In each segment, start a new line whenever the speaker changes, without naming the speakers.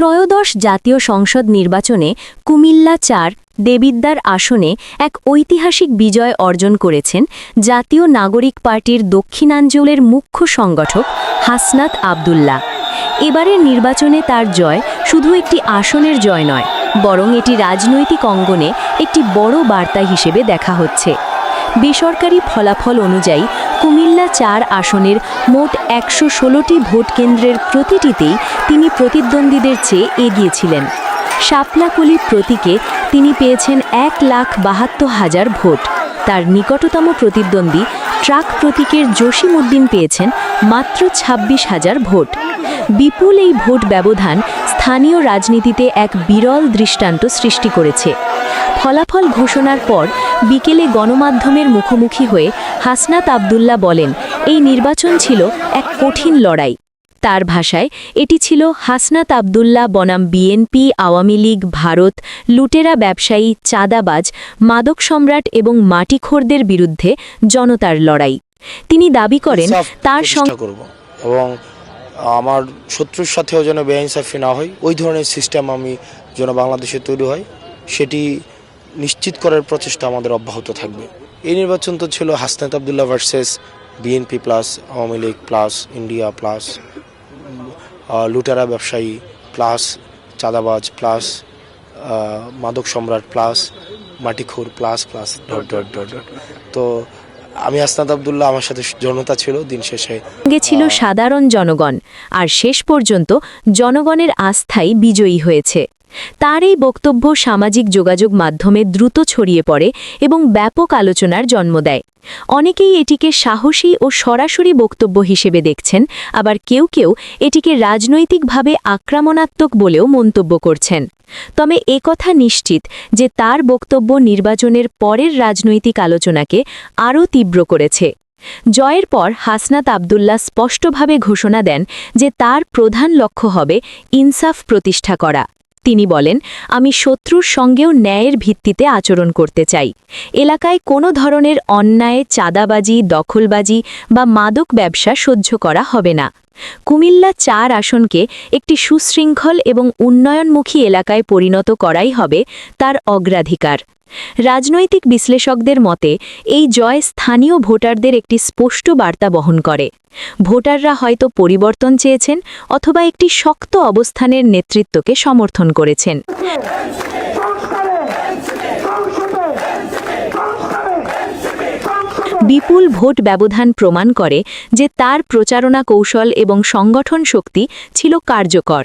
ত্রয়োদশ জাতীয় সংসদ নির্বাচনে কুমিল্লা চার দেবিদ্দার আসনে এক ঐতিহাসিক বিজয় অর্জন করেছেন জাতীয় নাগরিক পার্টির দক্ষিণাঞ্চলের মুখ্য সংগঠক হাসনাত আবদুল্লাহ। এবারের নির্বাচনে তার জয় শুধু একটি আসনের জয় নয়, বরং এটি রাজনৈতিক অঙ্গনে একটি বড় বার্তা হিসেবে দেখা হচ্ছে। বেসরকারি ফলাফল অনুযায়ী কুমিল্লা চার আসনের মোট একশো ষোলোটি ভোট কেন্দ্রের প্রতিটিতেই তিনি প্রতিদ্বন্দ্বীদের চেয়ে এগিয়েছিলেন শাপলাকলি প্রতীকে তিনি পেয়েছেন এক লাখ বাহাত্তর হাজার ভোট। তার নিকটতম প্রতিদ্বন্দ্বী ট্রাক প্রতীকের জসিম উদ্দিন পেয়েছেন মাত্র ছাব্বিশ হাজার ভোট। বিপুল এই ভোট ব্যবধান স্থানীয় রাজনীতিতে এক বিরল দৃষ্টান্ত সৃষ্টি করেছে। ফলাফল ঘোষণার পর বিকেলে গণমাধ্যমের মুখোমুখি হয়ে হাসনাত আবদুল্লাহ বলেন এই নির্বাচন ছিল এক কঠিন লড়াই। তার ভাষায় এটি ছিল হাসনাত আবদুল্লাহ বনাম বিএনপি আওয়ামী লীগ ভারত লুটেরা ব্যবসায়ী চাঁদাবাজ মাদক সম্রাট এবং মাটিখোরদের বিরুদ্ধে জনতার লড়াই। তিনি দাবি করেন তার
এবং আমার শত্রুর সাথেও যেন বেআইনসাফি না হয় ওই ধরনের সিস্টেম আমি যেন বাংলাদেশে তৈরি হয় সেটি নিশ্চিত করার প্রচেষ্টা আমাদের অব্যাহত থাকবে। এই নির্বাচন তো ছিল Hasnat Abdullah versus BNP plus Awami League plus India plus লুটারা ব্যবসায়ী প্লাস চাঁদাবাজ প্লাস মাদক সম্রাট plus মাটিখোর plus plus dot dot dot dot. তো আমি আসনাদ আবদুল্লাহ আমার সাথে জনতা ছিল দিন শেষে
সঙ্গে ছিল সাধারণ জনগণ। আর শেষ পর্যন্ত জনগণের আস্থাই বিজয়ী হয়েছে। তার এই বক্তব্য সামাজিক যোগাযোগ মাধ্যমে দ্রুত ছড়িয়ে পড়ে এবং ব্যাপক আলোচনার জন্ম দেয়। অনেকেই এটিকে সাহসী ও সরাসরি বক্তব্য হিসেবে দেখছেন, আবার কেউ কেউ এটিকে রাজনৈতিকভাবে আক্রমণাত্মক বলেও মন্তব্য করছেন। তবে একথা নিশ্চিত যে তার বক্তব্য নির্বাচনের পরের রাজনৈতিক আলোচনাকে আরও তীব্র করেছে। জয়ের পর হাসনাত আবদুল্লাহ স্পষ্টভাবে ঘোষণা দেন যে তার প্রধান লক্ষ্য হবে ইনসাফ প্রতিষ্ঠা করা। তিনি বলেন, আমি শত্রুর সঙ্গেও ন্যায়ের ভিত্তিতে আচরণ করতে চাই। এলাকায় কোনো ধরনের অন্যায়, চাঁদাবাজি, দখলবাজি বা মাদক ব্যবসা সহ্য করা হবে না। কুমিল্লা চার আসনকে একটি সুশৃঙ্খল এবং উন্নয়নমুখী এলাকায় পরিণত করাই হবে তার অগ্রাধিকার। রাজনৈতিক বিশ্লেষকদের মতে, এই জয় স্থানীয় ভোটারদের একটি স্পষ্ট বার্তা বহন করে। ভোটাররা হয়তো পরিবর্তন চেয়েছেন অথবা একটি শক্ত অবস্থানের নেতৃত্বকে সমর্থন করেছেন। বিপুল ভোট ব্যবধান প্রমাণ করে যে তার প্রচারণা কৌশল এবং সংগঠন শক্তি ছিল কার্যকর।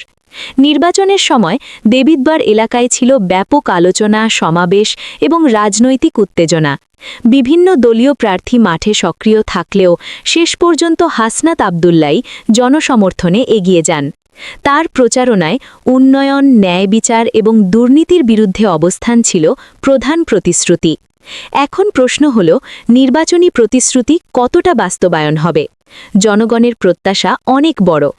নির্বাচনের সময় দেবিদ্বার এলাকায় ছিল ব্যাপক আলোচনা, সমাবেশ এবং রাজনৈতিক উত্তেজনা। বিভিন্ন দলীয় প্রার্থী মাঠে সক্রিয় থাকলেও শেষ পর্যন্ত হাসনাত আবদুল্লাই জনসমর্থনে এগিয়ে যান। তার প্রচারণায় উন্নয়ন, ন্যায় বিচার এবং দুর্নীতির বিরুদ্ধে অবস্থান ছিল প্রধান প্রতিশ্রুতি। এখন প্রশ্ন হল, নির্বাচনী প্রতিশ্রুতি কতটা বাস্তবায়ন হবে? জনগণের প্রত্যাশা অনেক বড়।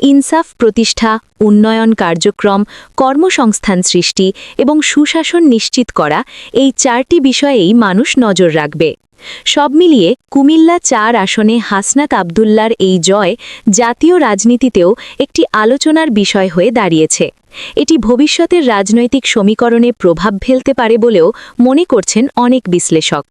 ইনসাফ প্রতিষ্ঠা, উন্নয়ন কার্যক্রম, কর্মসংস্থান সৃষ্টি এবং সুশাসন নিশ্চিত করা এই চারটি বিষয়েই মানুষ নজর রাখবে। সব মিলিয়ে কুমিল্লা চার আসনে হাসনাত আবদুল্লার এই জয় জাতীয় রাজনীতিতেও একটি আলোচনার বিষয় হয়ে দাঁড়িয়েছে। এটি ভবিষ্যতের রাজনৈতিক সমীকরণে প্রভাব ফেলতে পারে বলেও মনে করছেন অনেক বিশ্লেষক।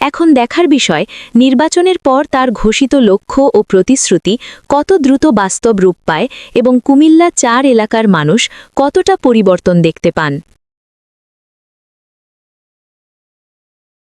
এখন দেখার বিষয়, নির্বাচনের পর তার ঘোষিত লক্ষ্য ও প্রতিশ্রুতি কত দ্রুত বাস্তব রূপ পায় এবং কুমিল্লা চার এলাকার মানুষ কতটা পরিবর্তন দেখতে পান।